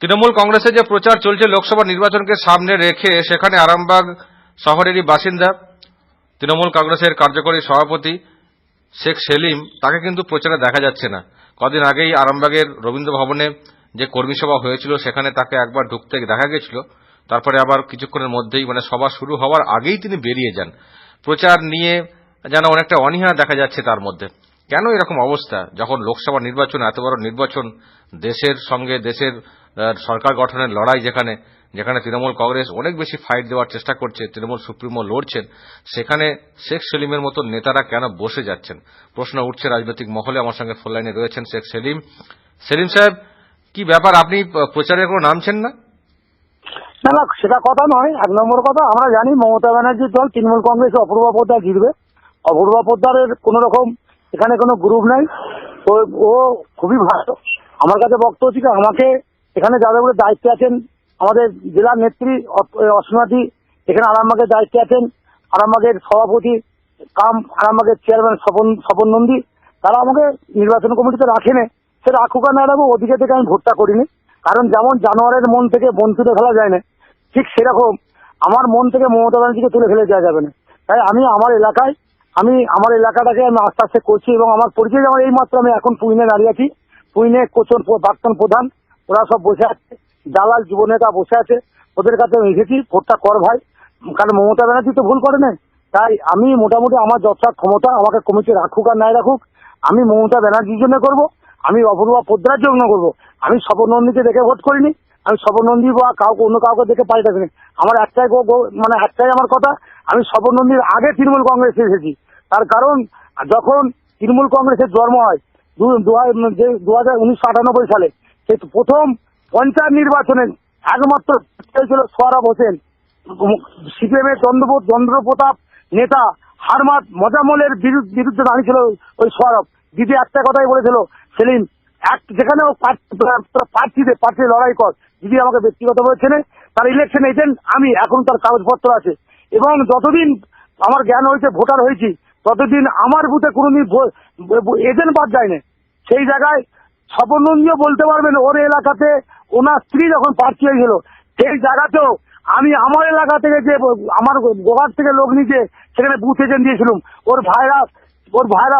তৃণমূল কংগ্রেসের যে প্রচার চলছে লোকসভা নির্বাচনকে সামনে রেখে, সেখানে আরামবাগ শহরেরই বাসিন্দা, তৃণমূল কংগ্রেসের কার্যকরী সভাপতি শেখ সেলিম, তাকে কিন্তু প্রচারে দেখা যাচ্ছে না। কদিন আগেই আরামবাগের রবীন্দ্র ভবনে যে কর্মী সভা হয়েছিল, সেখানে তাকে একবার ঢুকতে দেখা গেছিল। তারপরে আবার কিছুক্ষণের মধ্যেই মানে সভা শুরু হওয়ার আগেই তিনি বেরিয়ে যান। প্রচার নিয়ে যেন অনেকটা অনীহা দেখা যাচ্ছে তার মধ্যে। কেন এরকম অবস্থা? যখন লোকসভা নির্বাচন, এত বড় নির্বাচন, দেশের সঙ্গে দেশের সরকার গঠনের লড়াই যেখানে যেখানে তৃণমূল কংগ্রেস অনেক বেশি ফাইট দেওয়ার চেষ্টা করছে তৃণমূল সুপ্রিমো লড়ছেন সেখানে শেখ সেলিমের মতো নেতারা কেন বসে যাচ্ছেন? প্রশ্ন উঠছে রাজনৈতিক মহলে আমার সঙ্গে ফোন লাইনে রয়েছেন শেখ সেলিম। সেলিম সাহেব কি ব্যাপার আপনি প্রচারে কোনো নামছেন না? না না সেটা কথা নয় এক নম্বর কথা আমরা জানি মমতা ব্যানার্জির দল তৃণমূল কংগ্রেস অপূর্বা পোদ্দার জিতবে অপূর্বা পোদ্দারের কোন রকম এখানে কোনো গ্রুপ নাই। ও খুবই ভালো। আমার কাছে বক্তব্য কি, আমাকে এখানে যাদের উপরে দায়িত্বে আছেন, আমাদের জেলার নেত্রী অসীমাদি, এখানে আরামবাগের দায়িত্বে আছেন, আরামবাগের সভাপতি, কাম, আরামবাগের চেয়ারম্যান স্বপন স্বপন নন্দী। তারা আমাকে নির্বাচন কমিটিতে রাখেনে সে রাখুক না রাখুক, ওদিকে থেকে আমি ভোটটা করিনি। কারণ যেমন জানোয়ারের মন থেকে তুলে ফেলা যায় না, ঠিক সেরকম আমার মন থেকে মমতা ব্যানার্জিকে তুলে ফেলে দেওয়া যাবে না। তাই আমি আমার এলাকায়, আমি আমার এলাকাটাকে আমি আস্তে আস্তে করছি এবং আমার পরিচয় আমার এই মাত্র আমি এখন পুইনে দাঁড়িয়ে আছি। পুইনে কোচন প্রাক্তন প্রধান ওরা সব বসে আছে। দালাল যুবনেতা বসে আছে। ওদের কাছে আমি এসেছি। ভোটটা কর ভাই। কারণ মমতা ব্যানার্জি তো ভুল করে না তাই আমি মোটামুটি আমার যথার ক্ষমতা আমাকে কমিটি রাখুক আর নাই রাখুক, আমি মমতা ব্যানার্জির জন্য করব। আমি অপূর্বা পোদ্রার জন্য করব। আমি স্বপনন্দীকে দেখে ভোট করিনি। আমি স্বপনন্দী বা কাউকে অন্য কাউকে দেখে পাল্টাইনি আমার একটাই মানে একটাই আমার কথা, আমি স্বপনন্দীর আগে তৃণমূল কংগ্রেসে এসেছি। তার কারণ, যখন তৃণমূল কংগ্রেসের জন্ম হয় দু- হাজার- উনিশশো আটানব্বই সালে প্রথম পঞ্চায়েত নির্বাচনে একমাত্র হয়েছিল সোয়ারাব হোসেন। সিপিএমের চন্দ্র চন্দ্রপ্রতাপ নেতা হারমাত মজামলের বিরুদ্ধে দাঁড়িয়েছিল ওই সৌরভ। দিদি একটা কথাই বলেছিল, সেলিম, এক, যেখানে প্রার্থীদের প্রার্থী লড়াই কর। দিদি আমাকে ব্যক্তিগত বলেছেন, তার ইলেকশন এজেন্ট আমি, এখন তার কাগজপত্র আছে। এবং যতদিন আমার জ্ঞান হয়েছে, ভোটার হয়েছি, ততদিন আমার বুথে কোনোদিন এজেন্ট বাদ যায় না সেই জায়গায় স্বপনন্দীও বলতে পারবেন, ওর এলাকাতে ওনার স্ত্রী যখন প্রার্থী হয়েছিল, সেই জায়গাতেও আমি আমার এলাকা থেকে যে আমার গোঘাট থেকে লোক নিয়ে সেখানে বুথ এজেন্ট দিয়েছিলাম, ওর ভাইরা ওর ভাইরা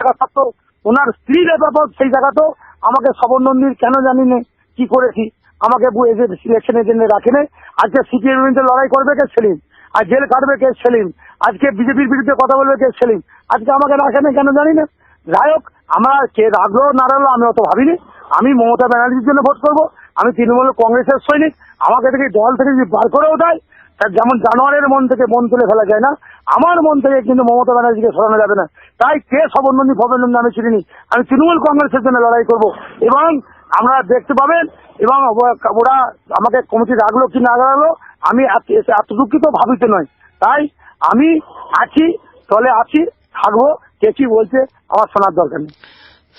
টাকা থাকতো ওনার স্ত্রীর ব্যাপার, সেই জায়গাতেও আমাকে স্বপনন্দীর কেন জানি না, কি করেছি, আমাকে সিলেকশন এজেন্টে রাখেনি আজকে সিপিএম লড়াই করবে কে সেলিম, আর জেল কাটবে কে সেলিম, আজকে বিজেপির বিরুদ্ধে কথা বলবে কে সেলিম, আজকে আমাকে রাখে রাখেনি কেন জানি না, যাই হোক আমরা কে রাখল না রাখল আমি অত ভাবিনি। আমি মমতা ব্যানার্জির জন্য ভোট করব। আমি তৃণমূল কংগ্রেসের সৈনিক। আমাকে থেকে দল থেকে যদি বার করেও দেয়, তা যেমন জানোয়ারের মন থেকে মন তুলে ফেলা যায় না, আমার মন থেকে কিন্তু মমতা ব্যানার্জিকে সরানো যাবে না। তাই কে সবর্ণনী ফবনন্দী আমি চিনি আমি তৃণমূল কংগ্রেসের জন্য লড়াই করব। এবং আমরা দেখতে পাবেন, এবং ওরা আমাকে কমিটি রাখল কি না রাখল আমি এত- দুঃখিত ভাবিতে নয়। তাই আমি আছি, দলে আছি, থাকব। কে কি বলছে আমার শোনার দরকার নেই।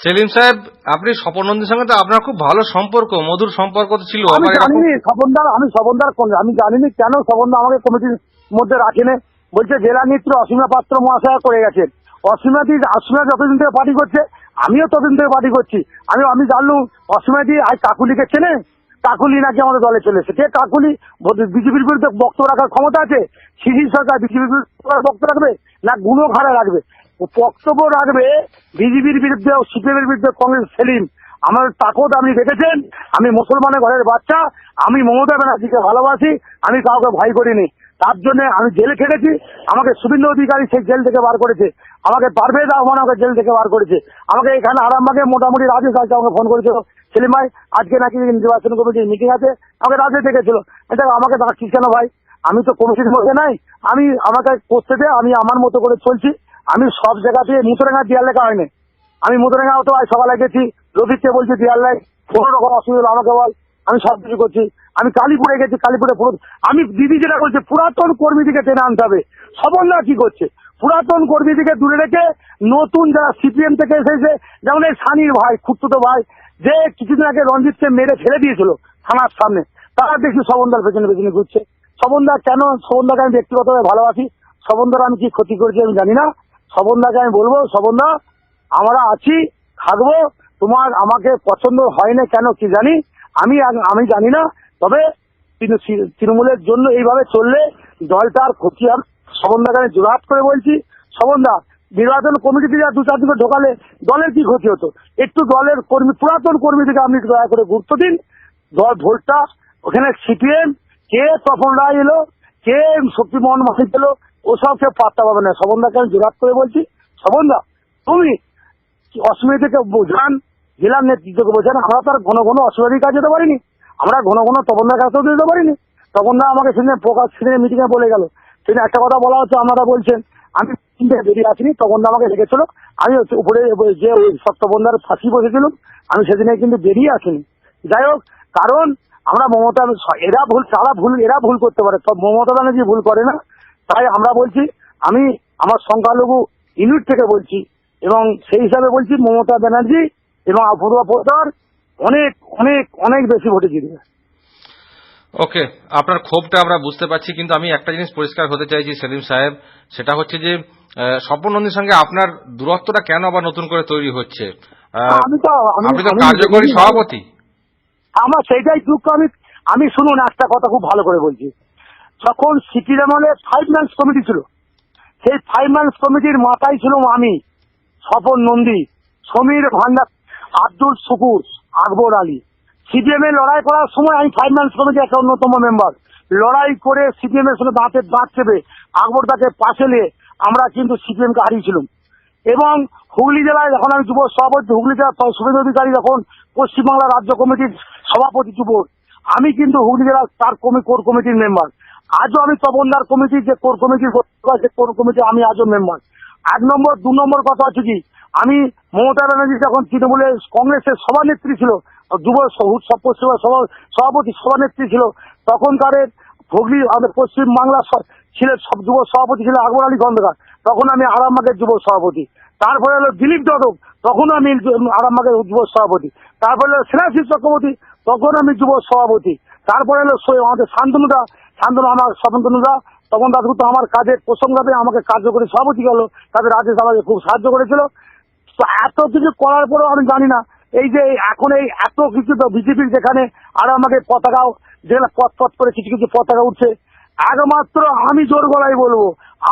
সেলিম সাহেব আপনি স্বপনন্দীর সঙ্গে তো আপনার খুব ভালো সম্পর্ক মধুর সম্পর্ক তো ছিল। আমি জানিনি স্বপনদার আমি স্বপনদার কোন- আমি জানিনি কেন স্বপনদা আমাকে কমিটির মধ্যে রাখেনে। বলছে জেলা নেত্রী অসীমা পাত্র মহাশয়া করে গেছেন। অসীমাদি অসীমা যতদিন থেকে পার্টি করছে আমিও ততদিন থেকে পার্টি করছি। আমি আমি জানলুম অসীমাদি আজ কাকুলিকে চেনে। কাকুলি নাকি আমাদের দলে চলে এসেছে। কে কাকুলি? বিজেপির বিরুদ্ধে বক্তব্য রাখার ক্ষমতা আছে। শিশির সরকার বিজেপির বিরুদ্ধে বক্তব্য রাখবে না গুণ ভাড়া রাখবে। বক্তব্য রাখবে বিজেপির বিরুদ্ধে সিপিএমের বিরুদ্ধে কংগ্রেস সেলিম। আমার তাকত আপনি দেখেছেন, আমি মুসলমানের ঘরের বাচ্চা, আমি মমতা ব্যানার্জিকে ভালোবাসি, আমি কাউকে ভয় করিনি। তার জন্য আমি জেল খেটেছি, আমাকে শুভেন্দু অধিকারী সেই জেল থেকে বার করেছে। আমাকে পারভেজ রহমান আমাকে জেল থেকে বার করেছে। আমাকে এখানে আরামবাগে মোটামুটি রাজেশ আজকে আমাকে ফোন করেছিল, সেলিম ভাই, আজকে নাকি নির্বাচন কমিটির মিটিং আছে, আমাকে রাজে ডেকেছিল এটা আমাকে ডাকছিস কেন ভাই? আমি তো কমিটির মধ্যে নাই। আমি আমাকে করতে দে, আমি আমার মতো করে চলছি। আমি সব জায়গা থেকে মুতরেঙ্গা দেয়াল লেখা হয়নি। আমি মুদ্রাঙ্গা তো আজ সকালে গেছি রফিককে বলছি দেয়াল লাই কোনো রকম অসুবিধা হলে আমাকে বল, আমি সব কিছু করছি। আমি কালীপুরে গেছি, কালীপুরে পুরো আমি দিদি যেটা বলছে, পুরাতন কর্মীদিকে টেনে আনতে হবে। সবলরা কি করছে? পুরাতন কর্মীদিকে দূরে রেখে নতুন যারা সিপিএম থেকে এসেছে, যেমন এই সানির ভাই, খুঁড়তুতো ভাই, যে কিছুদিন আগে রঞ্জিতকে মেরে ফেলে দিয়েছিল থানার সামনে। তারা দেখি সবন্দার পেছনে পেছনে ঘুরছে। সবন্দা কেন সবন্দাকে আমি ব্যক্তিগতভাবে ভালোবাসি। সবন্দার আমি কি ক্ষতি করেছি আমি জানি না। সবন্দাকে আমি বলব সবন্দা আমরা আছি, থাকব, তোমার আমাকে পছন্দ হয় না কেন কি জানি, আমি আমি জানি না, তবে তৃণ- তৃণ- তৃণমূলের জন্য এইভাবে চললে দলটার ক্ষতি হবে শবনদাকে আমি জোরহাট করে বলছি, শবনদা, নির্বাচন কমিটিতে যা দু চার দিকে ঢোকালে দলের কি ক্ষতি হতো? একটু দলের কর্মী, পুরাতন কর্মীদেরকে আপনি দয়া করে গুরুত্ব দিন। দল ভোটটা ওখানে সিপিএম কে তপন রায় এলো, কে শক্তিমোহন মাসিক এলো ওসব কেউ পাত্তা পাবে না। শবনদাকে আমি জোরহাট করে বলছি শবনদা তুমি অসুবিধাকে বোঝান, জেলার নেতৃত্বকে বোঝান, আমরা তো আর ঘন ঘন অসুবিধার কাজ যেতে পারিনি। আমরা ঘন ঘন তপনদার কাছেও যেতে পারিনি। তপনদা আমাকে সেদিন প্রকাশ সেদিন মিটিং এ বলে গেল। সেদিন একটা কথা বলা হচ্ছে, আপনারা বলছেন, আমি থেকে বেরিয়ে আসিনি, তপনদা আমাকে রেখেছিল। আমি উপরে যে ওই সত্যবন্ধার ফাঁসি বসেছিলাম, আমি সেদিনে কিন্তু বেরিয়ে আসিনি। যাই হোক, কারণ আমরা মমতা এরা ভুল তারা ভুল এরা ভুল করতে পারে। মমতা ব্যানার্জি ভুল করে না। তাই আমরা বলছি আমি আমার সংখ্যালঘু ইউনিট থেকে বলছি এবং সেই হিসাবে বলছি মমতা ব্যানার্জি এবং অপূর্ব পোদ্দার অনেক অনেক অনেক বেশি ভোটে জিতবে। ওকে আপনার ক্ষোভটা আমরা বুঝতে পারছি কিন্তু আমি একটা জিনিস পরিষ্কার হতে চাইছি সেলিম সাহেব সেটা হচ্ছে যে স্বপন নন্দীর সঙ্গে আপনার দূরত্বটা কেন আবার নতুন করে তৈরি হচ্ছে? আমি তো আপনি তো কার্যকরী সভাপতি। আমার সেইটাই দুঃখ আমি আমি শুনুন একটা কথা খুব ভালো করে বলছি। যখন সিটির আমলে ফাইভ ম্যান্স কমিটি ছিল। সেই ফাইভ ম্যান্স কমিটির মাথায় ছিলাম আমি, স্বপন নন্দী, সমীর ভান্ডার, আব্দুল শুকুর, আকবর আলী। সিপিএম এ লড়াই করার সময় আমি ফাইভ ম্যান্স কমিটি একটা অন্যতম মেম্বার লড়াই করে সিপিএম এর সঙ্গে দাঁতের দাঁত চেপে আকবর তাকে পাশে নিয়ে আমরা কিন্তু সিপিএম কে হারিয়েছিলাম এবং হুগলি জেলায় যখন আমি যুব সভাপতি, হুগলি জেলার শুভেন্দু অধিকারী যখন পশ্চিমবাংলা রাজ্য কমিটির সভাপতি যুব, আমি কিন্তু হুগলি জেলার তার কমি, কোর কমিটির মেম্বার আজও আমি তপনদার কমিটি, যে কোর কমিটির সে কোর কমিটি, আমি আজও মেম্বার। এক নম্বর, দু নম্বর কথা হচ্ছে কি, আমি মমতা ব্যানার্জি যখন তৃণমূলের কংগ্রেসের সভানেত্রী ছিল যুব সভা- সভাপতি সভানেত্রী ছিল, তখনকারের হুগলি, আমাদের পশ্চিম বাংলা ছিলেন, সব যুব সভাপতি ছিলেন আকবর আলী খন্দকার। তখন আমি আরামবাগের যুব সভাপতি। তারপরে হলো দিলীপ যাদব তখন আমি আরামবাগের যুব সভাপতি। তারপরে হলো স্নেহাশিস চক্রবর্তী তখন আমি যুব সভাপতি। তারপরে হলো আমাদের শান্তনুদা শান্তনু আমার শান্তনুদা তখন দাদু তো আমার কাজের প্রসঙ্গতে আমাকে কার্যকরী সভাপতি গেল তাদের রাজেশ আমাকে খুব সাহায্য করেছিল। তো এত কিছু করার পরেও আমি জানি না, এই যে এখন এই এত কিছু বিজেপির যেখানে আর আমাকে পতাকাও যেগুলো পথ পথ করে কিছু কিছু পতাকা উঠছে, একমাত্র আমি জোর গলায় বলব,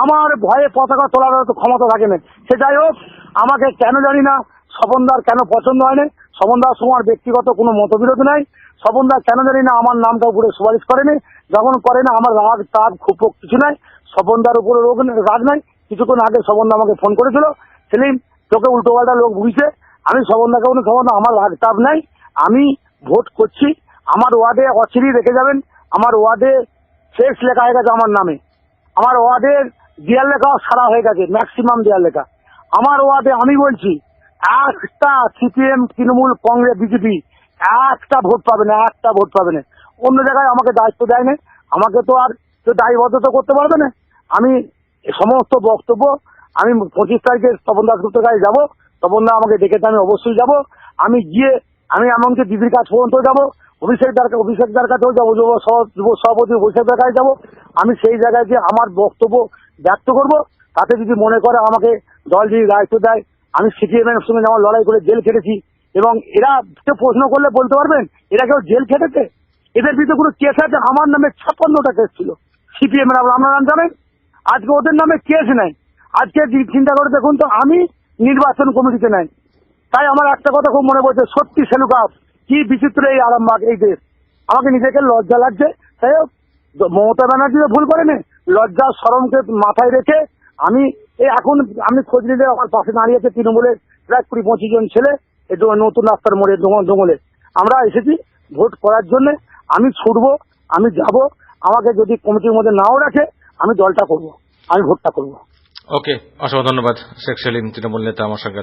আমার ভয়ে পতাকা তোলার তো ক্ষমতা থাকে না। সে যাই হোক, আমাকে কেন জানি না স্বপনদার কেন পছন্দ হয় না স্বপনদার সময় ব্যক্তিগত কোনো মতবিরোধ নাই। স্বপনদার কেন জানি না আমার নামটা উপরে সুপারিশ করেনি। যখন করে না, আমার রাগ তার খুব কিছু নাই। স্বপনদার উপরে রোগ রাগ নাই। কিছুক্ষণ আগে স্বপনদা আমাকে ফোন করেছিল, সেলিম, তোকে উল্টো পাল্টা লোক বুঝছে আমি স্বপনদাকে বলি স্বপনদা আমার রাগ, তাপ নাই। আমি ভোট করছি। আমার ওয়ার্ডে অচিরি রেখে যাবেন। আমার ওয়ার্ডে শেষ লেখা হয়ে গেছে আমার নামে। আমার ওয়ার্ডের দেয়াল লেখাও সারা হয়ে গেছে ম্যাক্সিমাম দেয়াল লেখা। আমার ওয়ার্ডে আমি বলছি একটা সিপিএম, তৃণমূল, কংগ্রেস, বিজেপি, একটা ভোট পাবে না, একটা ভোট পাবে না। অন্য জায়গায় আমাকে দায়িত্ব দেয় না। আমাকে তো আর কেউ দায়বদ্ধতা করতে পারবে না। আমি সমস্ত বক্তব্য, আমি পঁচিশ তারিখে তপন দাসগুপ্তের কাছে যাব। তপন দা আমাকে ডেকেছে আমি অবশ্যই যাব। আমি গিয়ে, আমি এমনকি দিদির কাছ পর্যন্ত যাব। অভিষেক দার অভিষেক দার কাছেও যাব, যুব যুব সভাপতি অভিষেক দার কাছে যাব। আমি সেই জায়গায় যে আমার বক্তব্য ব্যক্ত করব। তাতে যদি মনে করে আমাকে দল যদি দায়িত্ব দেয় আমি সিপিএম এর সঙ্গে যেমন লড়াই করে জেল খেটেছি এবং এরা প্রশ্ন করলে বলতে পারবেন, এরা কেউ জেল খেটেছে? এদের বিরুদ্ধে কোনো কেস আছে? আমার নামে ছাপ্পান্নটা কেস ছিল। সিপিএম এর, আপনারা নাম জানেন? আজকে ওদের নামে কেস নাই। আজকে চিন্তা করে দেখুন তো, আমি নির্বাচন কমিটিতে নাই। তাই আমার একটা কথা খুব মনে পড়ছে, সত্যি সেলুকাপ কি বিচিত্র এই আরামবাগ, এই দেশ। আমাকে নিজেকে লজ্জা লাগছে। তাই মমতা ব্যানার্জিও ভুল করেনি। লজ্জা সরমকে মাথায় রেখে আমি এই এখন আমি খোঁজ নিলে আমার পাশে দাঁড়িয়ে আছে তৃণমূলের প্রায় কুড়ি পঁচিশ জন ছেলে এই নতুন রাস্তার মোড়ে দোঙলে আমরা এসেছি ভোট করার জন্য আমি ছুটবো আমি যাব আমাকে যদি কমিটির মধ্যে নাও রাখে আমি দলটা করব আমি ভোটটা করব। ওকে অসংখ্য ধন্যবাদ শেখ সেলিম তৃণমূল নেতা আমার সঙ্গে